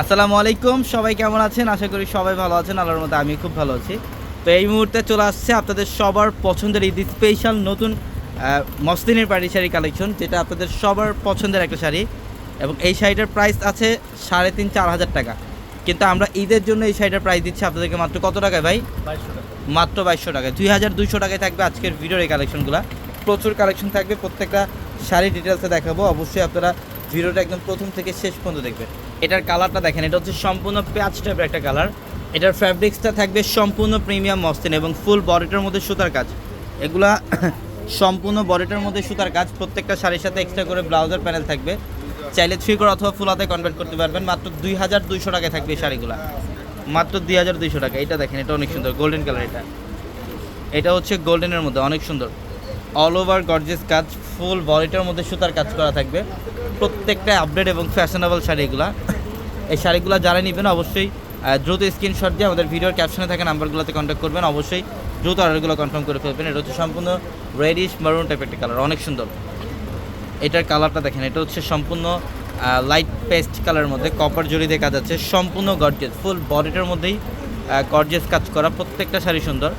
আসসালামু আলাইকুম সবাই কেমন আছেন? আশা করি সবাই ভালো আছেন আল্লাহর মতো আমি খুব ভালো আছি। তো এই মুহূর্তে চলে আসছে আপনাদের সবার পছন্দের ঈদ স্পেশাল নতুন মসলিনের পাড়ি শাড়ি কালেকশন যেটা আপনাদের সবার পছন্দের একটা শাড়ি। এবং এই শাড়িটার প্রাইস আছে সাড়ে তিন চার হাজার টাকা। কিন্তু আমরা ঈদের জন্য এই শাড়িটার প্রাইস দিচ্ছি আপনাদেরকে মাত্র কত টাকায় ভাই? মাত্র বাইশশো টাকায়। দুই হাজার দুইশো টাকায় থাকবে আজকের ভিডিওর এই কালেকশনগুলো প্রচুর কালেকশন থাকবে প্রত্যেকটা শাড়ি ডিটেলসে দেখাবো। অবশ্যই আপনারা ভিডিওটা একদম প্রথম থেকে শেষ পর্যন্ত দেখবেন। এটার কালারটা দেখেন, এটা হচ্ছে সম্পূর্ণ পেঁয়াজ টাইপের একটা কালার। এটার ফ্যাব্রিক্সটা থাকবে সম্পূর্ণ প্রিমিয়াম মসলিন এবং ফুল বডিটার মধ্যে সুতার কাজ। এগুলা সম্পূর্ণ বডিটার মধ্যে সুতার কাজ, প্রত্যেকটা শাড়ির সাথে এক্সট্রা করে ব্লাউজার প্যানেল থাকবে। চাইলে থ্রি করে অথবা ফুল হাতে কনভার্ট করতে পারবেন, মাত্র দুই হাজার দুইশো টাকায় থাকবে এই শাড়িগুলা। মাত্র দুই হাজার দুইশো টাকা, এটা দেখেন, এটা অনেক সুন্দর গোল্ডেন কালার এটা। এটা হচ্ছে গোল্ডেনের মধ্যে, অনেক সুন্দর। অল ওভার গর্জেস কাজ ফুল বডিটার মধ্যে সুতার কাজ করা থাকবে। প্রত্যেকটা আপডেট এবং ফ্যাশনেবল শাড়িগুলা। এই শাড়িগুলো যারা নেবেন অবশ্যই দ্রুত স্ক্রিনশট দিয়ে আমাদের ভিডিওর ক্যাপশনে থাকা নাম্বারগুলোতে কন্ট্যাক্ট করবেন। অবশ্যই দ্রুত অর্ডারগুলো কনফার্ম করে ফেলবেন। এটা হচ্ছে সম্পূর্ণ রেডিশ মারুন টাইপের একটা কালার অনেক সুন্দর। এটার কালারটা দেখেন, এটা হচ্ছে সম্পূর্ণ লাইট পেস্ট কালারের মধ্যে কপার জড়ি কাজ আছে, সম্পূর্ণ গর্জেস ফুল বডিটার মধ্যেই গর্জেস কাজ করা প্রত্যেকটা শাড়ি সুন্দর।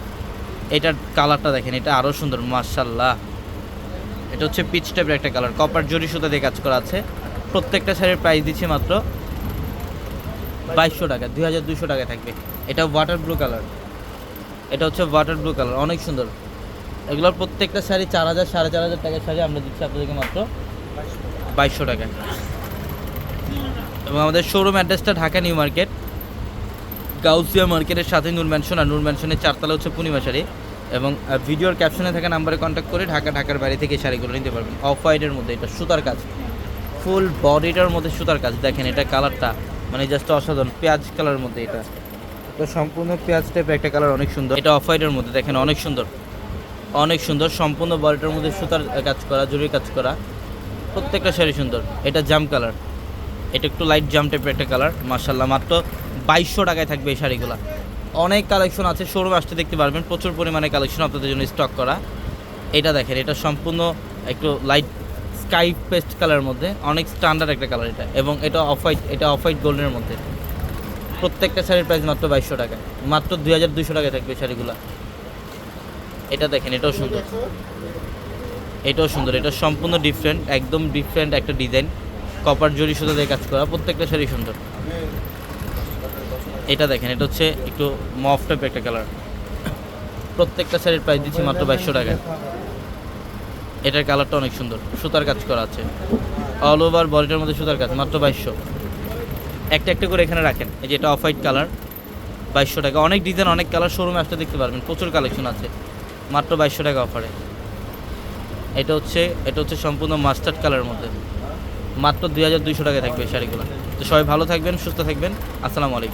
এটার কালারটা দেখেন, এটা আরও সুন্দর মার্শাল্লাহ এটা হচ্ছে পিচ টাইপের একটা কালার কপার জরি সুতা দিয়ে কাজ করা আছে। প্রত্যেকটা শাড়ির প্রাইস দিচ্ছি মাত্র বাইশশো টাকা, দুই হাজার দুশো টাকা থাকবে। এটা ওয়াটার ব্লু কালার এটা হচ্ছে ওয়াটার ব্লু কালার অনেক সুন্দর। এগুলোর প্রত্যেকটা শাড়ি চার হাজার, সাড়ে চার হাজার টাকার শাড়ি আমরা দিচ্ছি আপনাদেরকে মাত্র বাইশশো টাকা এবং আমাদের শোরুম অ্যাড্রেসটা ঢাকা নিউ মার্কেট, গাউসিয়া মার্কেটের সাথে নূর ম্যানশন আর নূর ম্যানশনের চারতলা হচ্ছে পূর্ণিমা শাড়ি। এবং ভিডিওর ক্যাপশনে থাকা নাম্বারে কন্ট্যাক্ট করে ঢাকা, ঢাকার বাড়ি থেকে শাড়িগুলো নিতে পারবেন। অফ হোয়াইটের মধ্যে এটা সুতার কাজ। ফুল বডিটার মধ্যে সুতার কাজ। দেখেন এটা কালারটা মানে জাস্ট অসাধারণ, পেঁয়াজ কালারের মধ্যে এটা। এটা সম্পূর্ণ পেঁয়াজ টাইপের একটা কালার অনেক সুন্দর। এটা অফ হোয়াইটের মধ্যে দেখেন অনেক সুন্দর। অনেক সুন্দর, সম্পূর্ণ বডিটার মধ্যে সুতার কাজ করা, জরির কাজ করা। প্রত্যেকটা শাড়ি সুন্দর। এটা জাম কালার এটা একটু লাইট জাম টাইপের একটা কালার মার্শাল্লাহ মাত্র বাইশশো টাকায় থাকবে এই শাড়িগুলো। অনেক কালেকশন আছে শোরুম আসতে দেখতে পারবেন। প্রচুর পরিমাণে কালেকশন আপনাদের জন্য স্টক করা। এটা দেখেন, এটা সম্পূর্ণ একটু লাইট স্কাই পেস্ট কালারের মধ্যে, অনেক স্ট্যান্ডার্ড একটা কালার এটা। এবং এটা অফ হোয়াইট এটা অফ হোয়াইট গোল্ডের মধ্যে। প্রত্যেকটা শাড়ির প্রাইস মাত্র বাইশশো টাকা। মাত্র দুই হাজার দুশো টাকায় থাকবে শাড়িগুলো। এটা দেখেন, এটাও সুন্দর। এটাও সুন্দর, এটা সম্পূর্ণ ডিফারেন্ট একদম ডিফারেন্ট একটা ডিজাইন কপার জরি সুতো দিয়ে কাজ করা, প্রত্যেকটা শাড়ি সুন্দর। এটা দেখেন, এটা হচ্ছে একটু মফ টাইপের একটা কালার প্রত্যেকটা শাড়ির প্রাইস দিচ্ছি মাত্র বাইশশো টাকা এটার কালারটা অনেক সুন্দর, সুতার কাজ করা আছে। অল ওভার বডিটার মধ্যে সুতার কাজ, মাত্র বাইশশো। একটা একটা করে এখানে রাখেন, এই যে এটা অফ হোয়াইট কালার বাইশশো টাকা। অনেক ডিজাইন অনেক কালার শোরুমে আসতে দেখতে পারবেন, প্রচুর কালেকশন আছে। মাত্র বাইশশো টাকা অফারে এটা হচ্ছে এটা হচ্ছে সম্পূর্ণ মাস্টার্ড কালারের মধ্যে। মাত্র দুই হাজার দুইশো টাকায় থাকবে শাড়িগুলো। তো সবাই ভালো থাকবেন, সুস্থ থাকবেন। আসসালামু আলাইকুম।